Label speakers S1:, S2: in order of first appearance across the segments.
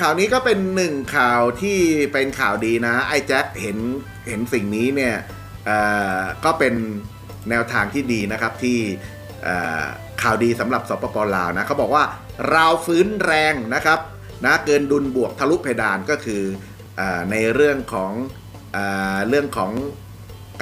S1: ข่าวนี้ก็เป็นหนึ่งข่าวที่เป็นข่าวดีนะ ไอ้แจ็คเห็นเห็นสิ่งนี้เนี่ยก็เป็นแนวทางที่ดีนะครับที่ข่าวดีสำหรับสปปลาวนะเขาบอกว่าเราฟื้นแรงนะครับนะเกินดุลบวกทะลุเพดานก็คืออในเรื่องของเอเรื่องของ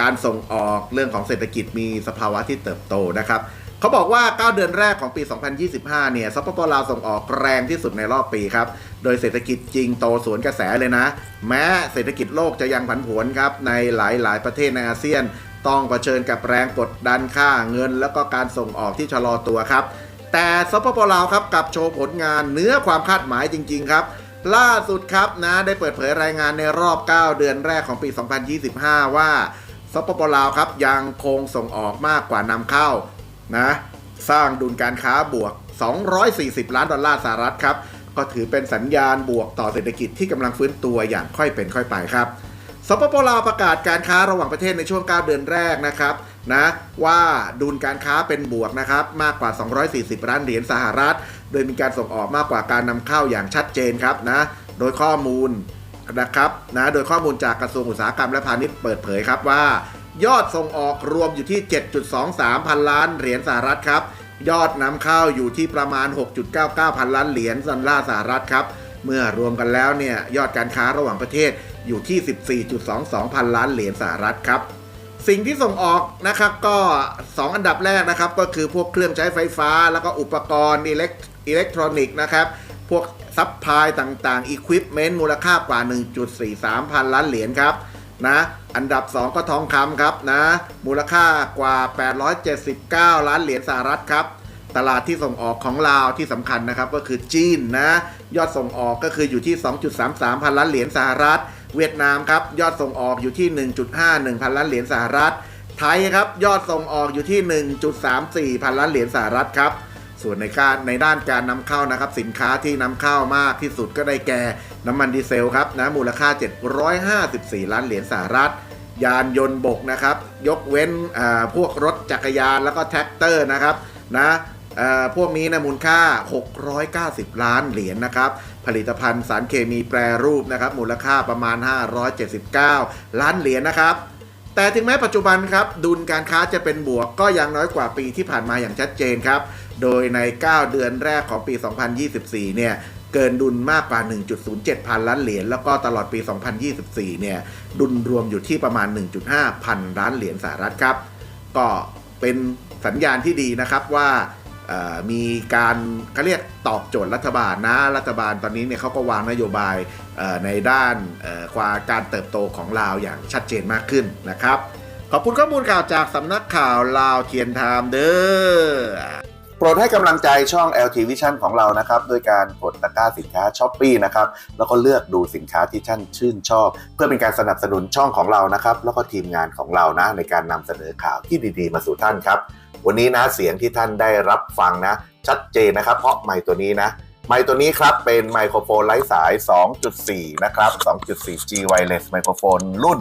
S1: การส่งออกเรื่องของเศรษฐกิจมีสภาวะที่เติบโตนะครับ เขาบอกว่า 9 เดือนแรกของปี 2025 เนี่ยสปปลาวส่งออกแรงที่สุดในรอบปีครับ โดยเศรษฐกิจจริงโตสวนกระแสเลยนะ แม้เศรษฐกิจโลกจะยังผันผวนครับ ในหลาย ๆ ประเทศในอาเซียน ต้องเผชิญกับแรงกดดันค่าเงิน แล้วก็การส่งออกที่ชะลอตัวครับ แต่สปปลาวครับกับโชว์ผลงานเหนื้อความคาดหมายจริง ๆ ครับล่าสุดครับนะได้เปิดเผยรายงานในรอบ 9 เดือนแรกของปี 2025 ว่าสปปลาวครับยังคงส่งออกมากกว่านำเข้า นะสร้างดุลการค้าบวก 240 ล้านดอลลาร์สหรัฐครับ ก็ถือเป็นสัญญาณบวกต่อเศรษฐกิจที่กำลังฟื้นตัวอย่างค่อยเป็นค่อยไปครับสปปลาวประกาศการค้าระหว่างประเทศในช่วง 9 เดือนแรกนะครับนะว่าดุลการค้าเป็นบวกนะครับมากกว่า 240 ล้านเหรียญสหรัฐ โดยมีการส่งออกมากกว่าการนำเข้าอย่างชัดเจนครับนะโดยข้อมูลนะครับนะโดยข้อมูลจากกระทรวงอุตสาหกรรมและพาณิชย์เปิดเผยครับว่า ยอดส่งออกรวมอยู่ที่ 7.23 พันล้านเหรียญสหรัฐครับ ยอดนำเข้าอยู่ที่ประมาณ 6.99 พันล้านเหรียญดอลลาร์สหรัฐครับ เมื่อรวมกันแล้วเนี่ยยอดการค้าระหว่างประเทศอยู่ที่ 14.22 พันล้านเหรียญสหรัฐครับ สิ่งที่ส่งออกนะครับก็ 2 อันดับแรกนะครับก็คือพวกเครื่องใช้ไฟฟ้า แล้วก็อุปกรณ์อิเล็กอิเล็กทรอนิกส์นะครับ พวกซัพพลายต่างๆ Equipment มูลค่ากว่า 1.43 พันล้านเหรียญครับ นะ อันดับ 2 ก็ทองคำครับนะ มูลค่ากว่า 879 ล้านเหรียญสหรัฐครับ ตลาดที่ส่งออกของลาวที่สำคัญนะครับก็คือจีนนะ ยอดส่งออกก็คืออยู่ที่ 2.33 พันล้านเหรียญสหรัฐ เวียดนามครับยอดส่งออกอยู่ที่ 1.51 พันล้านเหรียญสหรัฐ ไทยครับยอดส่งออกอยู่ที่ 1.34 พันล้านเหรียญสหรัฐครับส่วนในการในด้านการนำเข้านะครับสินค้าที่นำเข้ามากที่สุดก็ได้แก่ น้ำมันดีเซลครับนะมูลค่า 754 ล้านเหรียญสหรัฐ ยานยนต์บกนะครับ ยกเว้นอ่าพวกรถจักรยานแล้วก็แท็กเตอร์นะครับนะเอ่อพวกนี้นะมูลค่า 690 ล้านเหรียญนะครับ ผลิตภัณฑ์สารเคมีแปรรูปนะครับ มูลค่าประมาณ 579 ล้านเหรียญนะครับ แต่ถึงแม้ปัจจุบันครับ ดุลการค้าจะเป็นบวกก็ยังน้อยกว่าปีที่ผ่านมาอย่างชัดเจนครับ โดยใน 9 เดือนแรกของปี 2024 เนี่ย เกินดุลมากกว่า 1.07 พันล้านเหรียญ แล้วก็ตลอดปี 2024 เนี่ย ดุลรวมอยู่ที่ประมาณ 1.5 พันล้านเหรียญสหรัฐครับ ก็เป็นสัญญาณที่ดีนะครับว่ามีการเขาเรียกตอบโจทย์รัฐบาลนะ รัฐบาลตอนนี้เนี่ยเขาก็วางนโยบายในด้านความการเติบโตของลาวอย่างชัดเจนมากขึ้นนะครับ ขอบคุณข้อมูลข่าวจากสำนักข่าวลาวเทียนไทม์เด้อ
S2: ปรดให้กำลังใจช่อง LT Vision ของเรานะครับโดยการกดตะกร้าสินค้าช้อปปีนะครับแล้วก็เลือกดูสินค้าที่ท่านชื่นชอบ เพื่อเป็นการสนับสนุนช่องของเรานะครับแล้วก็ทีมงานของเรานะในการนำเสนอข่าวที่ดีๆ มาสู่ท่านครับ วันนี้นะเสียงที่ท่านได้รับฟังนะ ชัดเจนนะครับ เพราะไมค์ตัวนี้นะไมค์ตัวนี้ครับเป็นไมโครโฟนไร้สาย 2.4 นะครับ 2.4 G wireless ไมโครโฟนรุ่น